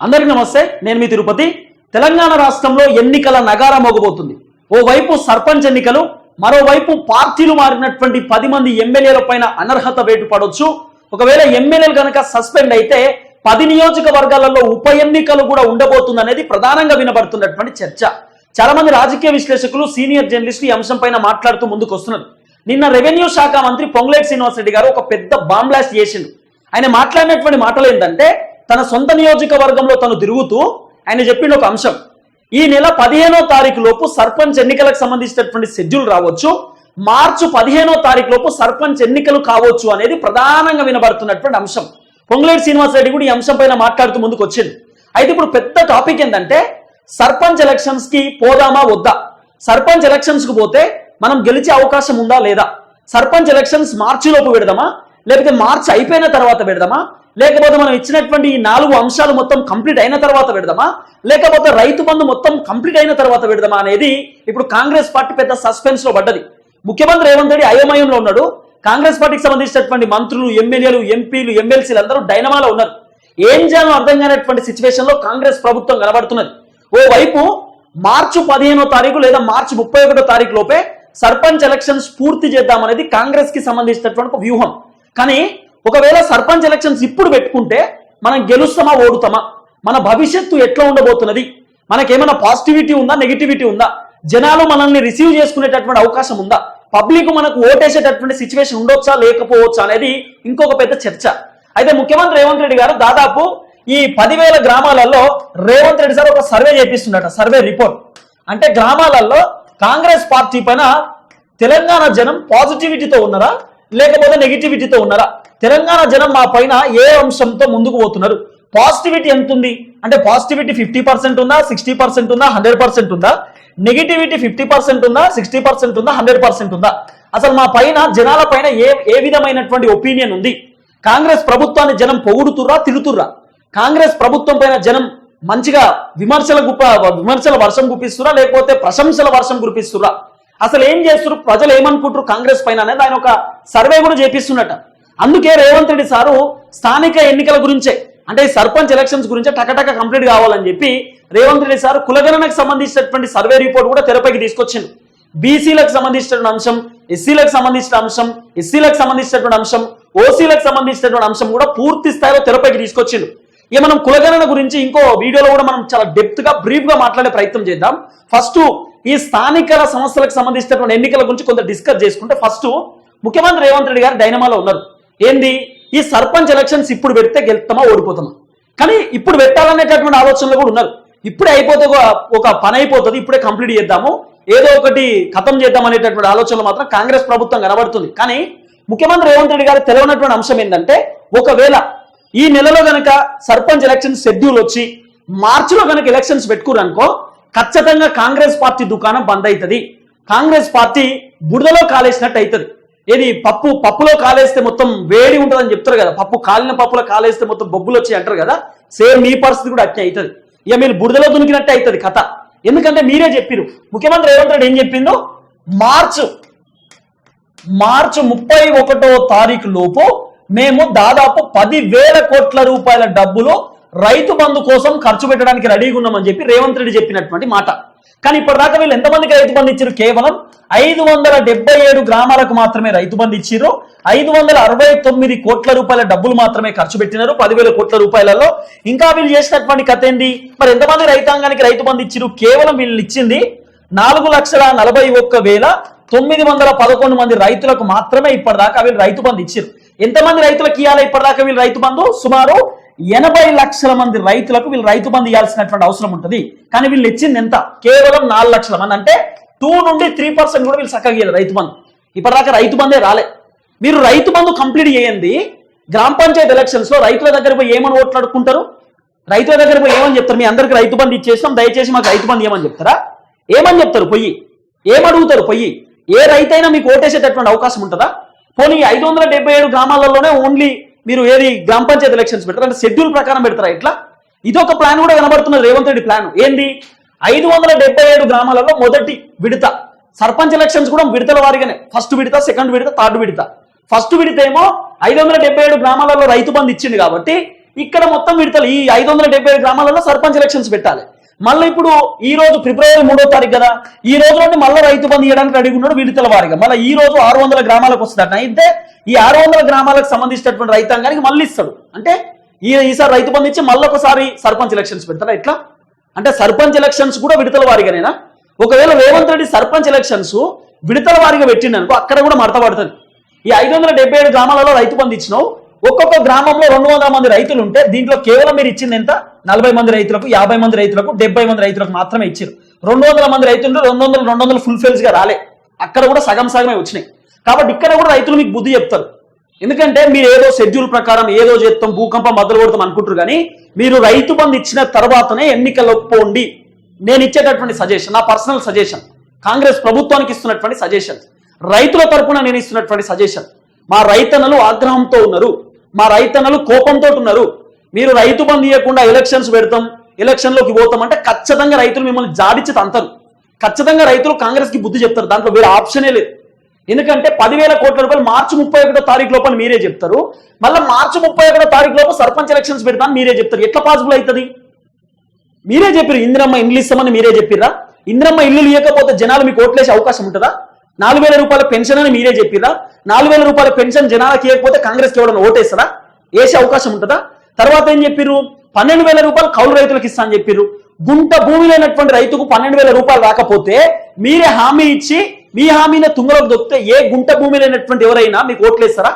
అందరికీ నమస్తే నేను మీ తిరుపతి. తెలంగాణ రాష్ట్రంలో ఎన్నికల నగారా మోగబోతుంది. ఓవైపు సర్పంచ్ ఎన్నికలు మరోవైపు పార్టీలు మారినటువంటి పది మంది ఎమ్మెల్యేల పైన అనర్హత వేటు పడవచ్చు ఒకవేళ ఎమ్మెల్యేలు కనుక సస్పెండ్ అయితే పది నియోజకవర్గాలలో ఉప ఎన్నికలు కూడా ఉండబోతుంది అనేది ప్రధానంగా వినబడుతున్నటువంటి చర్చ. చాలా మంది రాజకీయ విశ్లేషకులు సీనియర్ జర్నలిస్టులు ఈ అంశం పైన మాట్లాడుతూ ముందుకు వస్తున్నారు నిన్న రెవెన్యూ శాఖ మంత్రి పొంగులేటి శ్రీనివాస్ రెడ్డి గారు ఒక పెద్ద బాంబ్లాస్ట్ చేసిండు. ఆయన మాట్లాడినటువంటి మాటలు ఏంటంటే తన సొంత నియోజకవర్గంలో తను తిరుగుతూ ఆయన చెప్పిన ఒక అంశం. ఈ నెల పదిహేనో తారీఖు లోపు సర్పంచ్ ఎన్నికలకు సంబంధించినటువంటి షెడ్యూల్ రావచ్చు. మార్చి పదిహేనో తారీఖు లోపు సర్పంచ్ ఎన్నికలు కావచ్చు అనేది ప్రధానంగా వినబడుతున్నటువంటి అంశం. పొంగులేటి శ్రీనివాస్ రెడ్డి కూడా ఈ అంశం పైన మాట్లాడుతూ ముందుకు వచ్చింది అయితే ఇప్పుడు పెద్ద టాపిక్ ఏంటంటే సర్పంచ్ ఎలక్షన్స్కి పోదామా వద్దా? సర్పంచ్ ఎలక్షన్స్కు పోతే మనం గెలిచే అవకాశం ఉందా లేదా? సర్పంచ్ ఎలక్షన్స్ మార్చిలోపు పెడదామా? లేకపోతే మార్చి అయిపోయిన తర్వాత పెడదామా? లేకపోతే మనం ఇచ్చినటువంటి ఈ నాలుగు అంశాలు మొత్తం కంప్లీట్ అయిన తర్వాత పెడదామా? లేకపోతే రైతు బంధు మొత్తం కంప్లీట్ అయిన తర్వాత పెడదామా అనేది ఇప్పుడు కాంగ్రెస్ పార్టీ పెద్ద సస్పెన్స్లో పడ్డది. ముఖ్యమంత్రి రేవంత్ రెడ్డి అయోమయంలో ఉన్నాడు. కాంగ్రెస్ పార్టీకి సంబంధించినటువంటి మంత్రులు ఎమ్మెల్యేలు ఎంపీలు ఎమ్మెల్సీలు అందరూ డైనమాలో ఉన్నారు. ఏం చేయాలో అర్థం కానటువంటి సిచ్యువేషన్లో కాంగ్రెస్ ప్రభుత్వం కనబడుతున్నది. ఓవైపు మార్చి పదిహేనో తారీఖు లేదా మార్చి ముప్పై ఒకటో తారీఖు లోపే సర్పంచ్ ఎలక్షన్స్ పూర్తి చేద్దామనేది కాంగ్రెస్కి సంబంధించినటువంటి ఒక వ్యూహం. కానీ ఒకవేళ సర్పంచ్ ఎలక్షన్స్ ఇప్పుడు పెట్టుకుంటే మనం గెలుస్తామా ఓడుతామా? మన భవిష్యత్తు ఎట్లా ఉండబోతున్నది? మనకేమైనా పాజిటివిటీ ఉందా నెగిటివిటీ ఉందా? జనాలు మనల్ని రిసీవ్ చేసుకునేటటువంటి అవకాశం ఉందా? పబ్లిక్ మనకు ఓటేసేటటువంటి సిచ్యువేషన్ ఉండొచ్చా లేకపోవచ్చా అనేది ఇంకొక పెద్ద చర్చ. అయితే ముఖ్యమంత్రి రేవంత్ రెడ్డి గారు దాదాపు ఈ పదివేల గ్రామాలలో రేవంత్ రెడ్డి సార్ ఒక సర్వే చేపిస్తున్నట సర్వే రిపోర్ట్ అంటే గ్రామాలలో కాంగ్రెస్ పార్టీ పైన తెలంగాణ జనం పాజిటివిటీతో ఉన్నారా లేకపోతే నెగిటివిటీతో ఉన్నారా? తెలంగాణ జనం మా పైన ఏ అంశంతో ముందుకు పోతున్నారు? పాజిటివిటీ ఎంత ఉంది అంటే పాజిటివిటీ ఫిఫ్టీ పర్సెంట్ ఉందా? సిక్స్టీ పర్సెంట్ ఉందా? హండ్రెడ్ పర్సెంట్ ఉందా? నెగిటివిటీ ఫిఫ్టీ పర్సెంట్ ఉందా? సిక్స్టీ పర్సెంట్ ఉందా? హండ్రెడ్ పర్సెంట్ ఉందా? అసలు మా పైన జనాల పైన ఏ ఏ విధమైనటువంటి ఒపీనియన్ ఉంది? కాంగ్రెస్ ప్రభుత్వాన్ని జనం పొగుడుతుర్రా తిడుతుర్రా? కాంగ్రెస్ ప్రభుత్వం పైన జనం మంచిగా విమర్శల గుప్ప విమర్శల వర్షం గుప్పిస్తురా లేకపోతే ప్రశంసల వర్షం కురిపిస్తురా అసలు ఏం చేస్తున్నారు ప్రజలు ఏమనుకుంటారు కాంగ్రెస్ పైన అనేది ఆయన ఒక సర్వే కూడా చేపిస్తున్నట. అందుకే రేవంత్ రెడ్డి సారు స్థానిక ఎన్నికల గురించే అంటే ఈ సర్పంచ్ ఎలక్షన్స్ గురించే టకటక కంప్లీట్ కావాలని చెప్పి రేవంత్ రెడ్డి సార్ కులగణనకు సంబంధించినటువంటి సర్వే రిపోర్ట్ కూడా తెరపైకి తీసుకొచ్చింది బీసీలకు సంబంధించినటువంటి అంశం ఎస్సీలకు సంబంధించిన అంశం ఎస్సీలకు సంబంధించినటువంటి అంశం ఓసీలకు సంబంధించినటువంటి అంశం కూడా పూర్తి స్థాయిలో తెరపైకి తీసుకొచ్చిండు. ఇక మనం కులగణన గురించి ఇంకో వీడియోలో కూడా మనం చాలా డెప్త్గా బ్రీఫ్గా మాట్లాడే ప్రయత్నం చేద్దాం. ఫస్ట్ ఈ స్థానిక సంస్థలకు సంబంధించినటువంటి ఎన్నికల గురించి కొంత డిస్కస్ చేసుకుంటే ఫస్ట్ ముఖ్యమంత్రి రేవంత్ రెడ్డి గారు డైనమాలో ఉన్నారు. ఏంది? ఈ సర్పంచ్ ఎలక్షన్స్ ఇప్పుడు పెడితే గెలుతామా ఓడిపోతామా? కానీ ఇప్పుడు పెట్టాలనేటటువంటి ఆలోచనలు కూడా ఉన్నారు. ఇప్పుడే అయిపోతే ఒక- పని అయిపోతుంది ఇప్పుడే కంప్లీట్ చేద్దాము. ఏదో ఒకటి ఖతం చేద్దాం అనేటటువంటి ఆలోచనలు మాత్రం కాంగ్రెస్ ప్రభుత్వం కనబడుతుంది. కానీ ముఖ్యమంత్రి రేవంత్ రెడ్డి గారు తెలియనటువంటి అంశం ఏంటంటే ఒకవేళ ఈ నెలలో గనక సర్పంచ్ ఎలక్షన్ షెడ్యూల్ వచ్చి మార్చిలో గనక ఎలక్షన్స్ పెట్టుకురనుకో ఖచ్చితంగా కాంగ్రెస్ పార్టీ దుకాణం బంద్ అవుతుంది. కాంగ్రెస్ పార్టీ బుడదలో కాలేసినట్టు అవుతుంది. ఏది పప్పు పప్పులో కాలేస్తే మొత్తం వేడి ఉంటుందని చెప్తారు కదా. పప్పు కాలిన పప్పులో కాలేస్తే మొత్తం బొబ్బులు వచ్చి అంటారు కదా. సేమ్ మీ పరిస్థితి కూడా అట్నే అవుతుంది. ఇక మీరు బురదలో దునికినట్టే అవుతుంది కథ. ఎందుకంటే మీరే చెప్పారు ముఖ్యమంత్రి రేవంత్ రెడ్డి ఏం చెప్పిందో మార్చు మార్చి ముప్పై ఒకటో తారీఖు లోపు మేము దాదాపు పది వేల కోట్ల రూపాయల డబ్బులు రైతు బంధు కోసం ఖర్చు పెట్టడానికి రెడీగా ఉన్నామని చెప్పి రేవంత్ రెడ్డి చెప్పినటువంటి మాట. కానీ ఇప్పటిదాకా వీళ్ళు ఎంతమందికి రైతు బంధు ఇచ్చారు? కేవలం ఐదు వందల డెబ్బై ఏడు గ్రామాలకు మాత్రమే రైతు బంధు ఇచ్చిర్రు ఐదు వందల అరవై తొమ్మిది కోట్ల రూపాయల డబ్బులు మాత్రమే ఖర్చు పెట్టినారు. పదివేల కోట్ల రూపాయలలో ఇంకా వీళ్ళు చేసినటువంటి కథ ఏంది? మరి ఎంతమంది రైతాంగానికి రైతు బంధు ఇచ్చారు? కేవలం వీళ్ళు ఇచ్చింది నాలుగు లక్షల నలభై ఒక్క వేల తొమ్మిది వందల పదకొండు మంది రైతులకు మాత్రమే ఇప్పటిదాకా వీళ్ళు రైతు బంధు ఇచ్చారు. ఎంతమంది రైతులకు ఇవ్వాలి ఇప్పటిదాకా వీళ్ళు రైతు బంధు? సుమారు ఎనభై లక్షల మంది రైతులకు వీళ్ళు రైతు బంధు ఇవ్వాల్సినటువంటి అవసరం ఉంటుంది. కానీ వీళ్ళు ఇచ్చింది ఎంత? కేవలం నాలుగు లక్షల మంది. అంటే టూ నుండి త్రీ పర్సెంట్ కూడా వీళ్ళు చక్కగా ఇవ్వాలి రైతు బంధు. ఇప్పటిదాకా రైతు బంధే రాలే. మీరు రైతు బంధు కంప్లీట్ చేయండి. గ్రామ పంచాయతీ ఎలక్షన్స్లో రైతుల దగ్గర పోయి ఏమని ఓట్లాడుకుంటారు రైతుల దగ్గర పోయి ఏమని చెప్తారు? మీ అందరికి రైతు బంధు ఇచ్చేస్తాం. దయచేసి మాకు రైతు బంధు ఏమని చెప్తారా? ఏమని చెప్తారు? పొయ్యి ఏమడుగుతారు పొయ్యి ఏ రైతైనా మీకు ఓటేసేటటువంటి అవకాశం ఉంటుందా? పోనీ ఐదు వందల డెబ్బై ఏడు గ్రామాలలోనే ఓన్లీ మీరు ఏది గ్రామ పంచాయతీ ఎలక్షన్స్ పెడతారు? అంటే షెడ్యూల్ ప్రకారం పెడతారా? ఇట్లా ఇది ఒక ప్లాన్ కూడా కనబడుతున్నది రేవంత్ రెడ్డి ప్లాన్ ఏంది? ఐదు వందల డెబ్బై ఏడు గ్రామాలలో మొదటి విడత. సర్పంచ్ ఎలక్షన్స్ కూడా విడతల వారిగానే. ఫస్ట్ విడత సెకండ్ విడత థర్డ్ విడత. ఫస్ట్ విడత ఏమో ఐదు వందల డెబ్బై ఏడు గ్రామాలలో రైతు బంధు ఇచ్చింది కాబట్టి ఇక్కడ మొత్తం విడతలు ఈ ఐదు వందల డెబ్బై ఏడు గ్రామాలలో సర్పంచ్ ఎలక్షన్స్ పెట్టాలి. మళ్ళీ ఇప్పుడు ఈ రోజు ఫిబ్రవరి మూడో తారీఖు కదా ఈ రోజు నుండి మళ్ళీ రైతు బంధు ఇవ్వడానికి రెడీ ఉన్నాడు విడతల వారిగా మళ్ళీ ఈ రోజు ఆరు వందల గ్రామాలకు వస్తుందట అయితే ఈ ఆరు వందల గ్రామాలకు సంబంధించినటువంటి రైతాంగానికి మళ్ళీ ఇస్తాడు. అంటే ఈ ఈసారి రైతు బంధు ఇచ్చి మళ్ళీ ఒకసారి సర్పంచ్ ఎలక్షన్స్ పెడతారా ఎట్లా? అంటే సర్పంచ్ ఎలక్షన్స్ కూడా విడతల వారిగానేనా? ఒకవేళ రేవంత్ రెడ్డి సర్పంచ్ ఎలక్షన్స్ విడతల వారిగా పెట్టిండనుకో అక్కడ కూడా మడత పడుతుంది. ఈ ఐదు వందల డెబ్బై ఏడు గ్రామాలలో రైతు బంధు ఇచ్చినావు ఒక్కొక్క గ్రామంలో రెండు వందల మంది రైతులు ఉంటే దీంట్లో కేవలం మీరు ఇచ్చింది ఎంత? నలభై మంది రైతులకు యాభై మంది రైతులకు డెబ్బై మంది రైతులకు మాత్రమే ఇచ్చారు. రెండు వందల మంది రైతులు రెండు వందలు రెండు వందలు ఫుల్ ఫిల్స్గా రాలే. అక్కడ కూడా సగం సగమే వచ్చినాయి. కాబట్టి ఇక్కడ కూడా రైతులు మీకు బుద్ధి చెప్తారు. ఎందుకంటే మీరు ఏదో షెడ్యూల్ ప్రకారం ఏదో చేస్తాం భూకంపం మొదలు కొడతాం అనుకుంటారు కానీ మీరు రైతు బంధు ఇచ్చిన తర్వాతనే ఎన్నికల్లోకి పోండి నేను ఇచ్చేటటువంటి సజెషన్ నా పర్సనల్ సజెషన్ కాంగ్రెస్ ప్రభుత్వానికి ఇస్తున్నటువంటి సజెషన్ రైతుల తరపున నేను ఇస్తున్నటువంటి సజెషన్ మా రైతన్నలు ఆగ్రహంతో ఉన్నారు. మా రైతన్నలు కోపంతో ఉన్నారు మీరు రైతు బంధు ఇవ్వకుండా ఎలక్షన్స్ పెడతాం ఎలక్షన్లోకి పోతాం అంటే ఖచ్చితంగా రైతులు మిమ్మల్ని జాడిచ్చి తంతరు. ఖచ్చితంగా రైతులు కాంగ్రెస్కి బుద్ధి చెప్తారు దాంట్లో వేరే ఆప్షనే లేదు. ఎందుకంటే పదివేల కోట్ల రూపాయలు మార్చి ముప్పై ఒకటో తారీఖు లోపల మీరే చెప్తారు. మళ్ళీ మార్చి ముప్పై ఒకటో తారీఖు లోపల సర్పంచ్ ఎలక్షన్స్ పెడతాను మీరే చెప్తారు. ఎట్లా పాసిబుల్ అవుతుంది? మీరే చెప్పారు ఇందిరమ్మ ఇల్లు ఇస్తామని మీరే చెప్పిర్రా? ఇందిరమ్మ ఇల్లు ఇవ్వకపోతే జనాలు మీకు ఓట్లేసే అవకాశం ఉంటుందా? నాలుగు వేల రూపాయల పెన్షన్ అని మీరే చెప్పిరా నాలుగు వేల రూపాయల పెన్షన్ జనాలకి ఇవ్వకపోతే కాంగ్రెస్కి ఎవడన్నా ఓటేస్తారా? వేసే అవకాశం ఉంటుందా? తర్వాత ఏం చెప్పిర్రు? పన్నెండు వేల రూపాయలు కౌలు రైతులకు ఇస్తా అని చెప్పిర్రు. గుంట భూమి లేనటువంటి రైతుకు పన్నెండు వేల రూపాయలు రాకపోతే మీరే హామీ ఇచ్చి మీ హామీని తుంగలోకి దొక్కితే ఏ గుంట భూమి లేనటువంటి ఎవరైనా మీకు ఓట్లేస్తారా?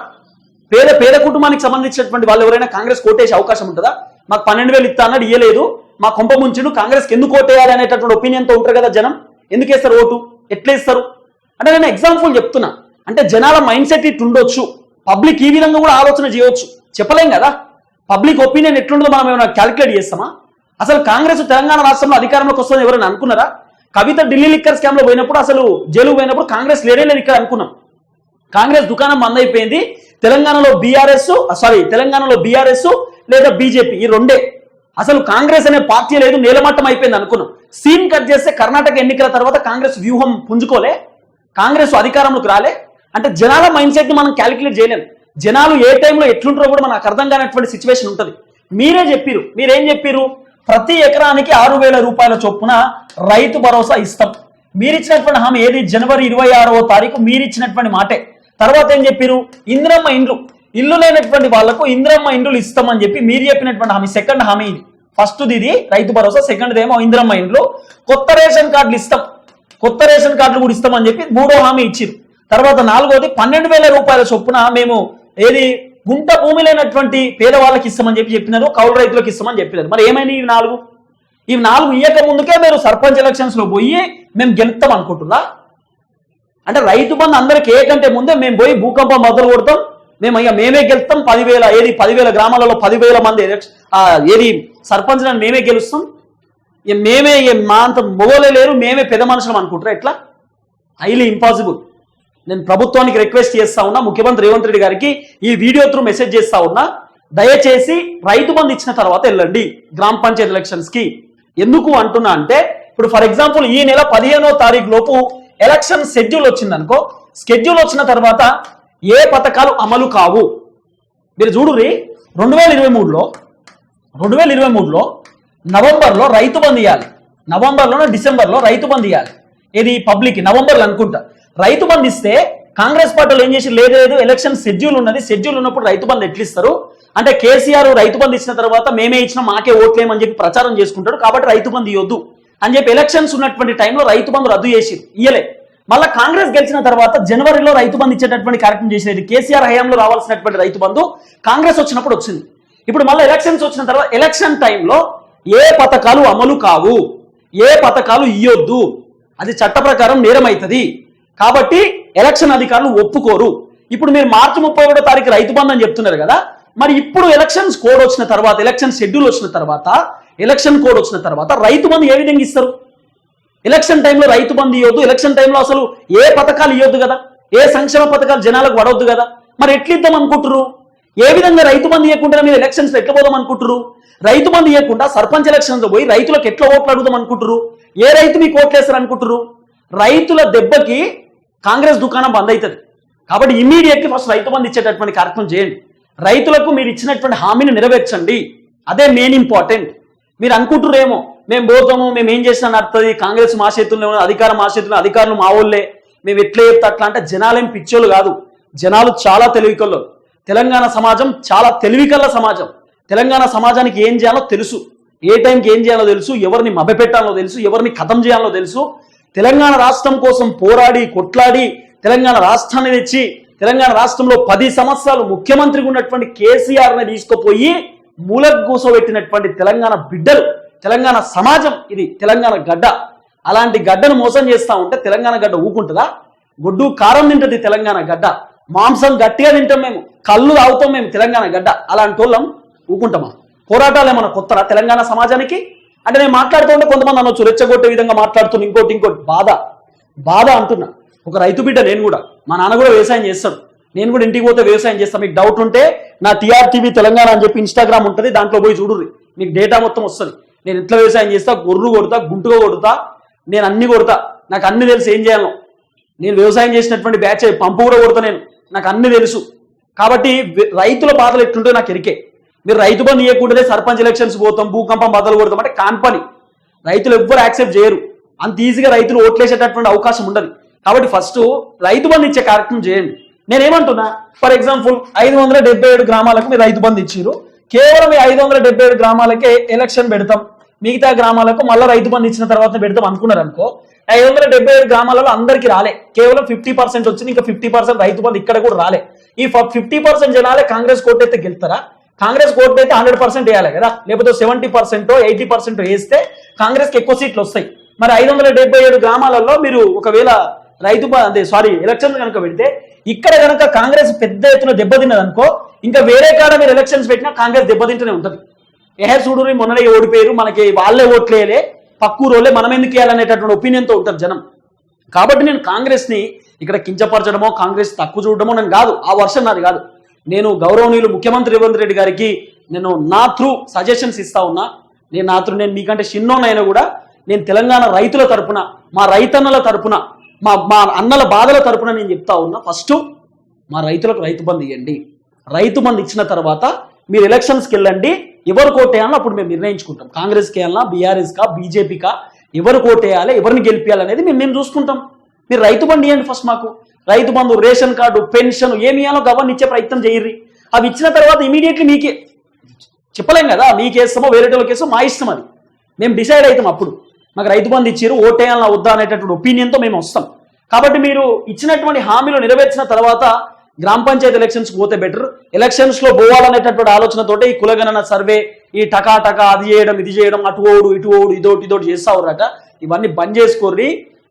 పేద పేద కుటుంబానికి సంబంధించినటువంటి వాళ్ళు ఎవరైనా కాంగ్రెస్ కోటేసే అవకాశం ఉంటుందా? మాకు పన్నెండు వేలు ఇస్తా అన్నాడు ఇయ్యలేదు. మా కొంప ముంచును కాంగ్రెస్కి ఎందుకు ఓటేయాలి అనేటటువంటి ఒపీనియన్తో ఉంటారు కదా జనం. ఎందుకేస్తారు ఓటు? ఎట్లా ఇస్తారు? అంటే నేను ఎగ్జాంపుల్ చెప్తున్నా. అంటే జనాల మైండ్ సెట్ ఇట్ ఉండొచ్చు. పబ్లిక్ ఈ విధంగా కూడా ఆలోచన చేయొచ్చు. చెప్పలేం కదా? పబ్లిక్ ఒపీనియన్ ఎట్లుండదో మనం ఏమైనా క్యాలిక్యులేట్ చేస్తామా? అసలు కాంగ్రెస్ తెలంగాణ రాష్ట్రంలో అధికారంలోకి వస్తుందని ఎవరైనా అనుకున్నారా? కవిత ఢిల్లీ లిక్కర్ స్కామ్లో పోయినప్పుడు అసలు జైలు పోయినప్పుడు కాంగ్రెస్ లేడే లేదు ఇక్కడ అనుకున్నాం. కాంగ్రెస్ దుకాణం బంద్ అయిపోయింది. తెలంగాణలో బీఆర్ఎస్ సారీ తెలంగాణలో బీఆర్ఎస్ లేదా బీజేపీ ఈ రెండే. అసలు కాంగ్రెస్ అనే పార్టీ లేదు నేలమట్టం అయిపోయింది అనుకున్నాం. సీన్ కట్ చేస్తే కర్ణాటక ఎన్నికల తర్వాత కాంగ్రెస్ వ్యూహం పుంజుకోలే. కాంగ్రెస్ అధికారంలోకి రాలే. అంటే జనాల మైండ్ సెట్ని మనం క్యాలిక్యులేట్ చేయలేము జనాలు ఏ టైంలో ఎట్లుంటారో కూడా మనకు అర్థం కానటువంటి సిచ్యువేషన్ ఉంటుంది. మీరే చెప్పారు మీరేం చెప్పారు ప్రతి ఎకరానికి ఆరు వేల రూపాయల చొప్పున రైతు భరోసా ఇస్తాం. మీరిచ్చినటువంటి హామీ ఏది? జనవరి ఇరవై ఆరవ తారీఖు మీరిచ్చినటువంటి మాటే. తర్వాత ఏం చెప్పారు ఇంద్రమ్మ ఇండ్లు. ఇల్లు లేనటువంటి వాళ్ళకు ఇంద్రమ్మ ఇండ్లు ఇస్తామని చెప్పి మీరు చెప్పినటువంటి హామీ సెకండ్ హామీ ఇది. ఫస్ట్ ఇది రైతు భరోసా సెకండ్ ఏమో ఇంద్రమ్మ ఇండ్లు. కొత్త రేషన్ కార్డులు ఇస్తాం. కొత్త రేషన్ కార్డులు కూడా ఇస్తామని చెప్పి మూడో హామీ ఇచ్చారు తర్వాత నాలుగోది పన్నెండు వేల రూపాయల చొప్పున మేము ఏది గుంట భూమి లేనటువంటి పేదవాళ్ళకి ఇస్తామని చెప్పి చెప్పినారు కౌలు రైతులకు ఇస్తామని చెప్పినారు. మరి ఏమైనా ఇవి నాలుగు? ఇవి నాలుగు ఇయ్యక ముందుకే మీరు సర్పంచ్ ఎలక్షన్స్లో పోయి మేము గెలుస్తాం అనుకుంటున్నా? అంటే రైతు బంధు అందరికి ఏ కంటే ముందే మేము పోయి భూకంపం మొదలు కొడతాం. మేము అయ్యా మేమే గెలుస్తాం. పదివేల ఏది పదివేల గ్రామాలలో పదివేల మంది ఏది సర్పంచ్ మేమే గెలుస్తాం. మేమే మా అంత మొగోలే లేరు మేమే పెద్ద మనుషులం అనుకుంటారా? ఎట్లా? హైలీ ఇంపాసిబుల్ నేను ప్రభుత్వానికి రిక్వెస్ట్ చేస్తా ఉన్నా ముఖ్యమంత్రి రేవంత్ రెడ్డి గారికి ఈ వీడియో త్రూ మెసేజ్ చేస్తా ఉన్నా. దయచేసి రైతు బంధు ఇచ్చిన తర్వాత వెళ్ళండి గ్రామ పంచాయతీ ఎలక్షన్స్కి. ఎందుకు అంటున్నా అంటే ఇప్పుడు ఫర్ ఎగ్జాంపుల్ ఈ నెల పదిహేనో తారీఖు లోపు ఎలక్షన్ షెడ్యూల్ వచ్చింది అనుకో షెడ్యూల్ వచ్చిన తర్వాత ఏ పథకాలు అమలు కావు? మీరు చూడుర్రి రెండు వేల ఇరవై మూడులో రెండు వేల ఇరవై మూడులో నవంబర్లో రైతు బంద్ ఇవ్వాలి నవంబర్లోనో డిసెంబర్లో రైతు బంద్ ఇవ్వాలి ఇది పబ్లిక్ నవంబర్లో అనుకుంటా. రైతు బంద్ ఇస్తే కాంగ్రెస్ పార్టీలో ఏం చేసి లేదు లేదు ఎలక్షన్ షెడ్యూల్ ఉన్నది. షెడ్యూల్ ఉన్నప్పుడు రైతు బంద్ ఎట్లిస్తారు? అంటే కేసీఆర్ రైతు బంద్ ఇచ్చిన తర్వాత మేమే ఇచ్చిన మాకే ఓట్లేమని చెప్పి ప్రచారం చేసుకుంటాడు. కాబట్టి రైతు బంద్ ఇవ్వద్దు అని చెప్పి ఎలక్షన్స్ ఉన్నటువంటి టైంలో రైతు బంద్ రద్దు చేసి ఇయ్యలే. మళ్ళీ కాంగ్రెస్ గెలిచిన తర్వాత జనవరిలో రైతు బంద్ ఇచ్చేటటువంటి కార్యక్రమం చేసేది కేసీఆర్ హయాంలో రావాల్సినటువంటి రైతు బంధు కాంగ్రెస్ వచ్చినప్పుడు వచ్చింది. ఇప్పుడు మళ్ళీ ఎలక్షన్స్ వచ్చిన తర్వాత ఎలక్షన్ టైంలో ఏ పథకాలు అమలు కావు ఏ పథకాలు ఇయ్యొద్దు. అది చట్ట ప్రకారం నేరం అవుతుంది కాబట్టి ఎలక్షన్ అధికారులు ఒప్పుకోరు. ఇప్పుడు మీరు మార్చి ముప్పై ఒకటో తారీఖు రైతు బంధు అని చెప్తున్నారు కదా మరి ఇప్పుడు ఎలక్షన్స్ కోడ్ వచ్చిన తర్వాత ఎలక్షన్ షెడ్యూల్ వచ్చిన తర్వాత ఎలక్షన్ కోడ్ వచ్చిన తర్వాత రైతు బంధు ఏ విధంగా ఇస్తారు? ఎలక్షన్ టైంలో రైతు బంధు ఇవ్వద్దు ఎలక్షన్ టైంలో అసలు ఏ పథకాలు ఇవ్వద్దు కదా? ఏ సంక్షేమ పథకాలు జనాలకు పడవద్దు కదా? మరి ఎట్లిద్దాం అనుకుంటున్నారు ఏ విధంగా రైతు బంధు ఇవ్వకుండా మీరు ఎలక్షన్స్ ఎట్లా పోదాం అనుకుంటారు రైతు బంధు ఇవ్వకుండా సర్పంచ్ ఎలక్షన్స్ పోయి రైతులకు ఎట్లా ఓట్లు అడుగుదాం అనుకుంటారు ఏ రైతు మీకు ఓట్లేస్తారు అనుకుంటారు రైతుల దెబ్బకి కాంగ్రెస్ దుకాణం బంద్ అవుతుంది కాబట్టి ఇమీడియట్లీ ఫస్ట్ రైతు బంధు ఇచ్చేటటువంటి కార్యక్రమం చేయండి. రైతులకు మీరు ఇచ్చినటువంటి హామీని నెరవేర్చండి. అదే మెయిన్ ఇంపార్టెంట్ మీరు అనుకుంటురేమో మేము పోతాము మేము ఏం చేసినా నడుతుంది కాంగ్రెస్ మా చేతుల్లో అధికారం మా చేతుల్లో అధికారులు మా ఊళ్ళే మేము ఎట్లా చెప్తా అట్లా అంటే జనాలేం పిచ్చోళ్ళు కాదు. జనాలు చాలా తెలివికల్లో తెలంగాణ సమాజం చాలా తెలివికల్ల సమాజం. తెలంగాణ సమాజానికి ఏం చేయాలో తెలుసు. ఏ టైంకి ఏం చేయాలో తెలుసు. ఎవరిని మభ్యపెట్టాలో తెలుసు. ఎవరిని కథం చేయాలో తెలుసు. తెలంగాణ రాష్ట్రం కోసం పోరాడి కొట్లాడి తెలంగాణ రాష్ట్రాన్ని తెచ్చి తెలంగాణ రాష్ట్రంలో పది సంవత్సరాలు ముఖ్యమంత్రిగా ఉన్నటువంటి కేసీఆర్ని తీసుకుపోయి మూలకు కూసోబెట్టినటువంటి తెలంగాణ బిడ్డలు తెలంగాణ సమాజం ఇది తెలంగాణ గడ్డ. అలాంటి గడ్డను మోసం చేస్తా ఉంటే తెలంగాణ గడ్డ ఊకుంటుందా? గొడ్డు కారం తింటది తెలంగాణ గడ్డ. మాంసం గట్టిగా తింటాం మేము కళ్ళు తాగుతాం మేము తెలంగాణ గడ్డ. అలాంటి వాళ్ళం ఊకుంటామా పోరాటాలు ఏమన్నా కొత్తరా తెలంగాణ సమాజానికి? అంటే నేను మాట్లాడుతూ ఉంటే కొంతమంది అనొచ్చు రెచ్చగొట్టే విధంగా మాట్లాడుతున్న ఇంకోటి ఇంకోటి. బాధ. బాధ అంటున్నా. ఒక రైతు బిడ్డ నేను కూడా మా నాన్న కూడా వ్యవసాయం చేస్తాడు. నేను కూడా ఇంటికి పోతే వ్యవసాయం చేస్తాను మీకు డౌట్ ఉంటే నా టీఆర్టీవీ తెలంగాణ అని చెప్పి ఇన్స్టాగ్రామ్ ఉంటుంది దాంట్లో పోయి చూడుర్రి. మీకు డేటా మొత్తం వస్తుంది. నేను ఎట్లా వ్యవసాయం చేస్తా? గొర్రు కొడతా గుంటుగా కొడతా నేను అన్ని కొడతా. నాకు అన్ని తెలుసు ఏం చేయాలో. నేను వ్యవసాయం చేసినటువంటి బ్యాచ్ పంపు కూడా కొడతా నేను. నాకు అన్ని తెలుసు. కాబట్టి రైతుల బాధలు ఎట్లుంటే నాకు ఎరికే. మీరు రైతు బంధు ఇవ్వకుండానే సర్పంచ్ ఎలక్షన్స్ పోతాం భూకంపం బదులు కొడతాం అంటే కాన్పని రైతులు ఎవ్వరు యాక్సెప్ట్ చేయరు. అంత ఈజీగా రైతులు ఓట్లేసేటటువంటి అవకాశం ఉండదు. కాబట్టి ఫస్ట్ రైతు బంధు ఇచ్చే కార్యక్రమం చేయండి. నేనేమంటున్నా? ఫర్ ఎగ్జాంపుల్ ఐదు వందల డెబ్బై ఏడు గ్రామాలకు మీరు రైతు బంధు ఇచ్చారు కేవలం ఐదు వందల డెబ్బై ఏడు గ్రామాలకే ఎలక్షన్ పెడతాం. మిగతా గ్రామాలకు మళ్ళీ రైతు బంధు ఇచ్చిన తర్వాత పెడతాం అనుకున్నారు అనుకో ఐదు వందల డెబ్బై ఏడు గ్రామాలలో అందరికీ రాలే. కేవలం ఫిఫ్టీ పర్సెంట్ వచ్చింది ఇంకా ఫిఫ్టీ పర్సెంట్ రైతు బంధు ఇక్కడ కూడా రాలే. ఈ ఫిఫ్టీ పర్సెంట్ జనాలే కాంగ్రెస్ కోర్టు అయితే గెలుతారా కాంగ్రెస్ కోర్టు అయితే హండ్రెడ్ పర్సెంట్ వేయాలి కదా? లేకపోతే సెవెంటీ పర్సెంట్ ఎయిటీ పర్సెంట్ వేస్తే కాంగ్రెస్కి ఎక్కువ సీట్లు వస్తాయి. మరి ఐదు వందల డెబ్బై ఏడు గ్రామాలలో మీరు ఒకవేళ రైతు అదే సారీ ఎలక్షన్ కనుక పెడితే ఇక్కడ కనుక కాంగ్రెస్ పెద్ద ఎత్తున దెబ్బతిన్నది అనుకో ఇంకా వేరే కాడ మీరు ఎలక్షన్స్ పెట్టినా కాంగ్రెస్ దెబ్బతింటూనే ఉంటది. ఏ చూడు మొన్ననే ఓడిపోయారు మనకి వాళ్ళే ఓట్లేయలే. పక్కూరోలే మనం ఎందుకు వేయాలనేటటువంటి ఒపీనియన్తో ఉంటారు జనం. కాబట్టి నేను కాంగ్రెస్ని ఇక్కడ కించపరచడమో కాంగ్రెస్ తక్కువ చూడడమో నేను కాదు ఆ వర్షం నాది కాదు. నేను గౌరవనీయులు ముఖ్యమంత్రి రేవంత్ రెడ్డి గారికి నేను నా త్రూ సజెషన్స్ ఇస్తా ఉన్నా. నేను నా త్రూ నేను మీకంటే చిన్నోనైనా కూడా నేను తెలంగాణ రైతుల తరపున మా రైతన్నల తరపున మా మా అన్నల బాధల తరపున నేను చెప్తా ఉన్నా. ఫస్ట్ మా రైతులకు రైతు బంధు ఇవ్వండి రైతు బంధు ఇచ్చిన తర్వాత మీరు ఎలక్షన్స్కి వెళ్ళండి. ఎవరు కోటేయాలో అప్పుడు మేము నిర్ణయించుకుంటాం. కాంగ్రెస్కి వెళ్ళాలా బీఆర్ఎస్కా బీజేపీకా ఎవరు కోటేయాలి ఎవరిని గెలిపించాలి అనేది మేము మేము చూసుకుంటాం. మీరు రైతు బండి ఇవ్వండి ఫస్ట్ మాకు. Rythu Bandhu ration card pension ఏమి ఇవ్వాలో గవర్న ఇచ్చే ప్రయత్నం చేయర్రి. అవి ఇచ్చిన తర్వాత ఇమీడియట్లీ మీకే చెప్పలేం కదా మీకేస్తామో వేరే వాళ్ళకేసో మా ఇష్టం అది. మేము డిసైడ్ అవుతాం అప్పుడు. మాకు రైతు బంధు ఇచ్చారు ఓటేయాలన్నా వద్దా అనేటటువంటి ఒపీనియన్తో మేము వస్తాం. కాబట్టి మీరు ఇచ్చినటువంటి హామీలు నెరవేర్చిన తర్వాత గ్రామ పంచాయతీ ఎలక్షన్స్ పోతే బెటర్ ఎలక్షన్స్లో పోవాలనేటటువంటి ఆలోచనతోటే ఈ కులగణన సర్వే ఈ టకా టకా అది చేయడం ఇది చేయడం అటు ఓడు ఇటు ఓడు ఇదోటి ఇదోటి చేస్తావురాక ఇవన్నీ బంద్ చేసుకోర్రి.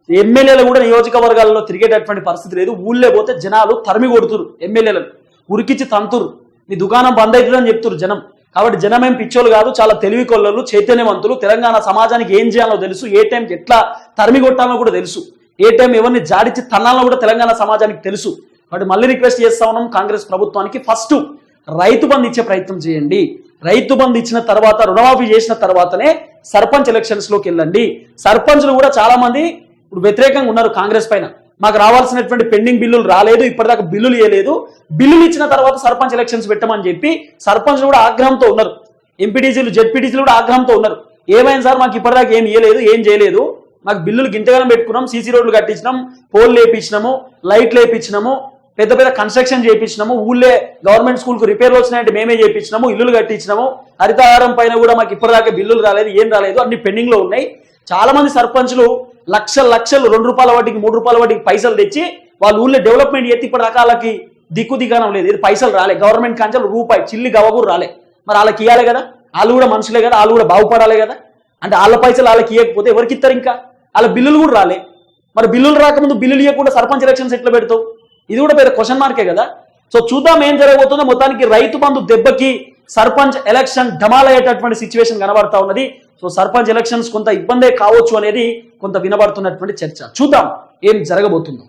ఎమ్మెల్యేలు కూడా నియోజకవర్గాల్లో తిరిగేటటువంటి పరిస్థితి లేదు. ఊళ్ళో పోతే జనాలు తరిమి కొడుతురు ఎమ్మెల్యేలను. ఉరికిచ్చి తంతురు. నీ దుకాణం బంద్ అవుతుందని చెప్తురు జనం. కాబట్టి జనం ఏం పిచ్చోళ్ళు కాదు చాలా తెలివి కొల్లలు చైతన్యవంతులు. తెలంగాణ సమాజానికి ఏం చేయాలో తెలుసు. ఏ టైంకి ఎట్లా తరిమి కొట్టాలో కూడా తెలుసు. ఏ టైం ఎవరిని జాడిచి తన్నాలో కూడా తెలంగాణ సమాజానికి తెలుసు. కాబట్టి మళ్ళీ రిక్వెస్ట్ చేస్తా ఉన్నాం కాంగ్రెస్ ప్రభుత్వానికి. ఫస్ట్ రైతు బంధు ఇచ్చే ప్రయత్నం చేయండి. రైతు బంధు ఇచ్చిన తర్వాత రుణమాఫీ చేసిన తర్వాతనే సర్పంచ్ ఎలక్షన్స్లోకి వెళ్ళండి. సర్పంచ్లు కూడా చాలా మంది ఇప్పుడు వ్యతిరేకంగా ఉన్నారు కాంగ్రెస్ పైన. మాకు రావాల్సినటువంటి పెండింగ్ బిల్లులు రాలేదు ఇప్పటిదాకా బిల్లులు ఇవ్వలేదు బిల్లులు ఇచ్చిన తర్వాత సర్పంచ్ ఎలక్షన్స్ పెట్టమని చెప్పి సర్పంచ్లు కూడా ఆగ్రహంతో ఉన్నారు. ఎంపీటీసీలు జెడ్పీటీసీలు కూడా ఆగ్రహంతో ఉన్నారు. ఏమైంది సార్? మాకు ఇప్పటిదాకా ఏం ఇవ్వలేదు ఏం చేయలేదు. మాకు బిల్లులు గింతగానం పెట్టుకున్నాం సీసీ రోడ్లు కట్టించినాం పోల్ లేపించినాము లైట్లు వేపించినాము పెద్ద పెద్ద కన్స్ట్రక్షన్ చేయించినాము. ఊళ్ళే గవర్నమెంట్ స్కూల్కు రిపేర్లు వచ్చినాయంటే మేమే చేయించినాము. ఇల్లులు కట్టించినాము. హరితహారం పైన కూడా మాకు ఇప్పటిదాకా బిల్లులు రాలేదు. ఏం రాలేదు. అన్ని పెండింగ్లో ఉన్నాయి. చాలా మంది సర్పంచ్లు లక్షల లక్షలు రెండు రూపాయల వాటికి మూడు రూపాయల వాటికి పైసలు తెచ్చి వాళ్ళ ఊళ్ళో డెవలప్మెంట్ ఎత్తి ఇప్పటిదాకా రకాలకి దిక్కు దిగానం లేదు. ఇది పైసలు రాలే. గవర్నమెంట్ కాంచాలు రూపాయి చిల్లి గవగూరు రాలే. మరి వాళ్ళకి ఇవ్వాలి కదా? వాళ్ళు కూడా మనుషులే కదా? వాళ్ళు కూడా బాగుపడాలి కదా? అంటే వాళ్ళ పైసలు వాళ్ళకి ఇవ్వకపోతే ఎవరికి ఇస్తారు ఇంకా? వాళ్ళ బిల్లులు కూడా రాలే. మరి బిల్లులు రాకముందు బిల్లులు ఇవ్వకుండా సర్పంచ్ ఎలక్షన్స్ ఎట్లా పెడతావు? ఇది కూడా పెద్ద క్వశ్చన్ మార్కే కదా? సో చూద్దాం ఏం జరగబోతుందో. మొత్తానికి రైతు బంధు దెబ్బకి సర్పంచ్ ఎలక్షన్ ఢమాలయ్యేటటువంటి సిచ్యువేషన్ కనబడతా ఉన్నది. సో సర్పంచ్ ఎలక్షన్స్ కొంత ఇబ్బందే కావచ్చు అనేది కొంత వినబడుతున్నటువంటి చర్చ. చూద్దాం ఏం జరగబోతుందో.